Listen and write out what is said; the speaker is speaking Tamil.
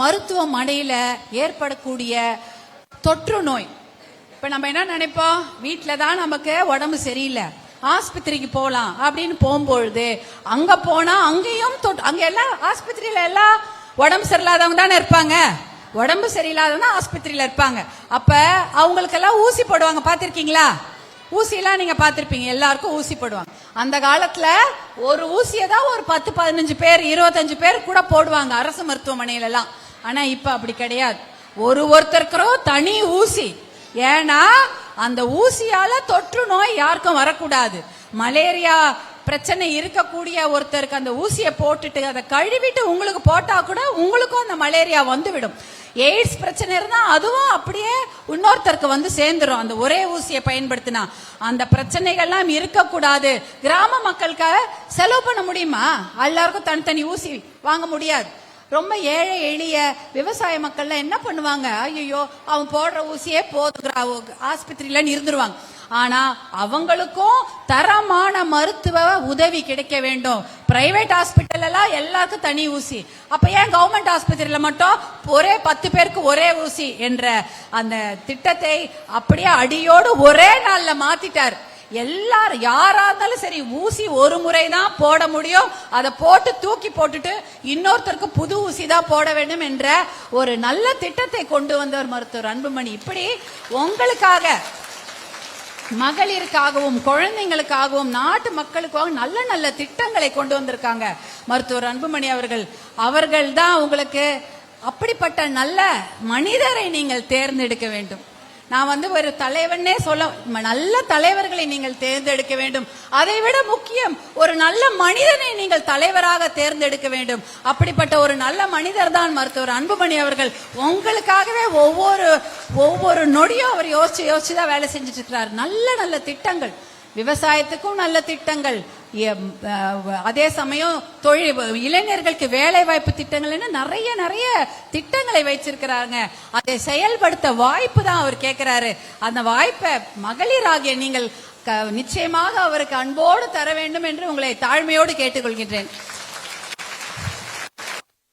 மருத்துவமனையில ஏற்படக்கூடிய தொற்று நோய். இப்ப நம்ம என்ன நினைப்போம்? வீட்ல தான் நமக்கு உடம்பு சரியில்லை. ஆஸ்பத்திரிக்கு போகலாம் அப்படின்னு போகும்பொழுது அங்க போனா அங்கேயும் அங்க எல்லாம் ஆஸ்பத்திரியில எல்லாம் உடம்பு சரியில்லாதவங்க தானே இருப்பாங்க. உடம்பு சரியில்லாதவங்க ஆஸ்பத்திரியில இருப்பாங்க. அப்ப அவங்களுக்கெல்லாம் ஊசி போடுவாங்க. பாத்திருக்கீங்களா ஊசிலாம் நீங்க பாத்திருப்பீங்க எல்லாருக்கும் ஊசி போடுவாங்க. அந்த காலத்துல ஒரு ஊசியை தான் ஒரு பத்து பதினஞ்சு பேர் இருபத்தஞ்சு பேர் கூட போடுவாங்க அரசு மருத்துவமனையில எல்லாம் ஆனா இப்ப அப்படி கிடையாது. ஒரு ஒருத்தருக்கிறோம் தனி ஊசி. ஏன்னா அந்த ஊசியால தொற்று நோய் யாருக்கும் வரக்கூடாது. மலேரியா பிரச்சனை இருக்கக்கூடிய ஒருத்தருக்கு அந்த ஊசியை போட்டுட்டு அதை கழுவிட்டு உங்களுக்கு போட்டா கூட உங்களுக்கும் அந்த மலேரியா வந்துவிடும். எய்ட்ஸ் பிரச்சனை இருந்தா அதுவும் அப்படியே இன்னொருத்தருக்கு வந்து சேர்ந்துரும். அந்த ஒரே ஊசியை பயன்படுத்தினா. அந்த பிரச்சனைகள்லாம் இருக்கக்கூடாது. கிராம மக்களுக்காக செலவு பண்ண முடியுமா? எல்லாருக்கும் தனித்தனி ஊசி வாங்க முடியாது. ரொம்ப ஏழை எளிய விவசாய மக்கள்லாம் என்ன பண்ணுவாங்க? ஐயோ அவன் போடுற ஊசியே போதுங்கிற ஆஸ்பத்திரியிலன்னு இருந்துருவாங்க ஆனா அவங்களுக்கும் தரமான மருத்துவ உதவி கிடைக்க வேண்டும். பிரைவேட் ஹாஸ்பிட்டல் எல்லாம் எல்லாருக்கும் தனி ஊசி. அப்ப ஏன் கவர்மெண்ட் ஆஸ்பத்திரியில மட்டும் ஒரே பத்து பேருக்கு ஒரே ஊசி என்ற அந்த திட்டத்தை அப்படியே அடியோடு ஒரே நாள்ல மாத்திட்டார். எல்லாரும் யாரா இருந்தாலும் சரி ஊசி ஒரு முறை தான் போட முடியும். அதை போட்டு தூக்கி போட்டுட்டு இன்னொருத்தருக்கு புது ஊசி தான் போட வேண்டும் என்ற ஒரு நல்ல திட்டத்தை கொண்டு வந்தவர் மருத்துவர் அன்புமணி. இப்படி உங்களுக்காக மகளிருக்காகவும் குழந்தைங்களுக்காகவும் நாட்டு மக்களுக்காகவும் நல்ல நல்ல திட்டங்களை கொண்டு வந்திருக்காங்க மருத்துவர் அன்புமணி அவர்கள். அவர்கள் தான் உங்களுக்கு அப்படிப்பட்ட நல்ல மனிதரை நீங்கள் தேர்ந்தெடுக்க வேண்டும். நான் வந்து ஒரு தலைவனே சொல்ல நல்ல தலைவர்களை நீங்கள் தேர்ந்தெடுக்க வேண்டும். அதை விட முக்கியம் ஒரு நல்ல மனிதனை நீங்கள் தலைவராக தேர்ந்தெடுக்க வேண்டும். அப்படிப்பட்ட ஒரு நல்ல மனிதர் தான் மருத்துவர் அன்புமணி அவர்கள். உங்களுக்காகவே ஒவ்வொரு ஒவ்வொரு நொடியும் அவர் யோசிச்சு யோசிச்சு தான் வேலை செஞ்சுட்டு இருக்கிறார். நல்ல நல்ல திட்டங்கள். விவசாயத்துக்கும் நல்ல திட்டங்கள். அதே சமயம் தொழில் இளைஞர்களுக்கு வேலை வாய்ப்பு திட்டங்கள்னு நிறைய நிறைய திட்டங்களை வச்சிருக்கிறாங்க. அதை செயல்படுத்த வாய்ப்பு தான் அவர் கேட்கிறாரு அந்த வாய்ப்பை மகளிராகிய நீங்கள் நிச்சயமாக அவருக்கு அன்போடு தர வேண்டும் என்று உங்களை தாழ்மையோடு கேட்டுக்கொள்கின்றேன்.